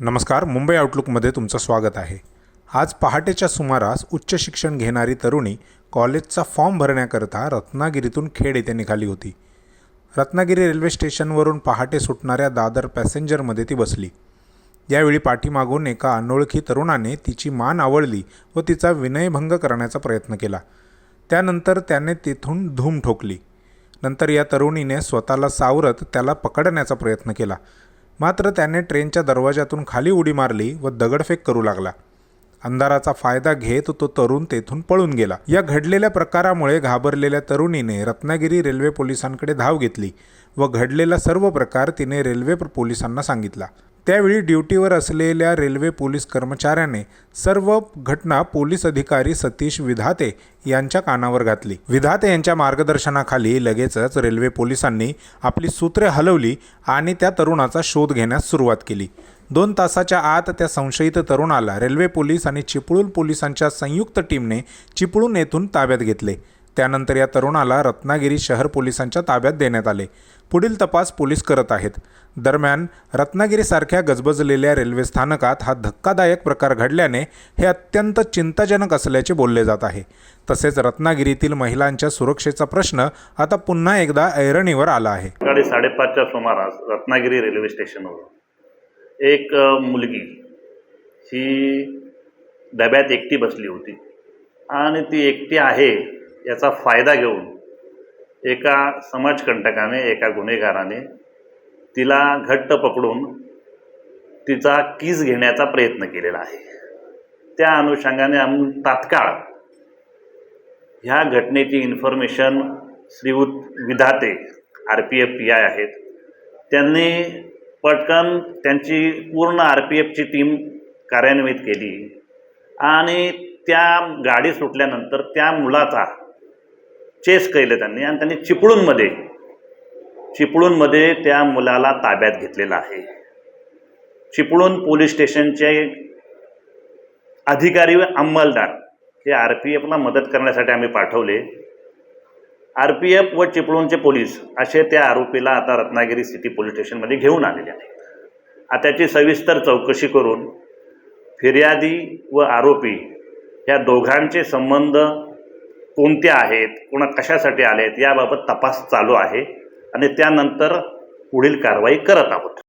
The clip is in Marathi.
नमस्कार मुंबई आउटलुकमध्ये तुमचं स्वागत आहे. आज पहाटेच्या सुमारास उच्च शिक्षण घेणारी तरुणी कॉलेजचा फॉर्म भरण्याकरता रत्नागिरीतून खेड येथे निघाली होती. रत्नागिरी रेल्वे स्टेशनवरून पहाटे सुटणाऱ्या दादर पॅसेंजरमध्ये ती बसली. यावेळी पाठीमागून एका अनोळखी तरुणाने तिची मान आवळली व तिचा विनयभंग करण्याचा प्रयत्न केला. त्यानंतर त्याने तिथून धूम ठोकली. नंतर या तरुणीने स्वतःला सावरत त्याला पकडण्याचा प्रयत्न केला. मात्र त्याने ट्रेनच्या दरवाजातून खाली उडी मारली व दगडफेक करू लागला. अंधाराचा फायदा घेत तो तरुण तेथून पळून गेला. या घडलेल्या प्रकारामुळे घाबरलेल्या तरुणीने रत्नागिरी रेल्वे पोलिसांकडे धाव घेतली व घडलेला सर्व प्रकार तिने रेल्वे पोलिसांना सांगितला. त्यावेळी ड्युटीवर असलेल्या रेल्वे पोलीस कर्मचाऱ्याने सर्व घटना पोलीस अधिकारी सतीश विधाते यांच्या कानावर घातली. विधाते यांच्या मार्गदर्शनाखाली लगेचच रेल्वे पोलिसांनी आपली सूत्रे हलवली आणि त्या तरुणाचा शोध घेण्यास सुरुवात केली. दोन तासाच्या आत त्या संशयित तरुणाला रेल्वे पोलीस आणि चिपळूण पोलिसांच्या संयुक्त टीमने चिपळूण येथून ताब्यात घेतले. त्यानंतर या तरुणाला रत्नागिरी शहर पोलिसांच्या ताब्यात देण्यात आले. पुढील तपास पोलीस करत आहेत. दरम्यान रत्नागिरीसारख्या गजबजलेल्या रेल्वे स्थानकात हा धक्कादायक प्रकार घडल्याने हे अत्यंत चिंताजनक असल्याचे बोलले जात आहे. तसेच रत्नागिरीतील महिलांच्या सुरक्षेचा प्रश्न आता पुन्हा एकदा ऐरणीवर आला आहे. सकाळी साडेपाचच्या सुमारास रत्नागिरी रेल्वे स्टेशनवर एक मुलगी ही डब्यात एकटी बसली होती. आणि ती एकटी आहे याचा फायदा घेऊन एका समाजकंटकाने एका गुन्हेगाराने तिला घट्ट पकडून तिचा कीस घेण्याचा प्रयत्न केलेला आहे. त्या अनुषंगाने आम्ही तात्काळ ह्या घटनेची information Shriyut Vidhate R P F P I आहेत. त्यांनी पटकन त्यांची पूर्ण आर पी एफची टीम कार्यान्वित केली आणि त्या गाडी सुटल्यानंतर त्या मुलाचा चेस केलं त्यांनी आणि त्यांनी चिपळूणमध्ये चिपळूणमध्ये त्या मुलाला ताब्यात घेतलेलं आहे. चिपळूण पोलीस स्टेशनचे अधिकारी व अंमलदार हे आर पी एफला मदत करण्यासाठी आम्ही पाठवले. आर पी एफ व चिपळूणचे पोलीस असे त्या आरोपीला आता रत्नागिरी सिटी पोलीस स्टेशनमध्ये घेऊन आलेले आहेत. आताची सविस्तर चौकशी करून फिर्यादी व आरोपी या दोघांचे संबंध कोणत्या आहेत कोणा कशासाठी आले आहेत याबाबत तपास चालू आहे आणि त्यानंतर पुढील कारवाई करत आहोत.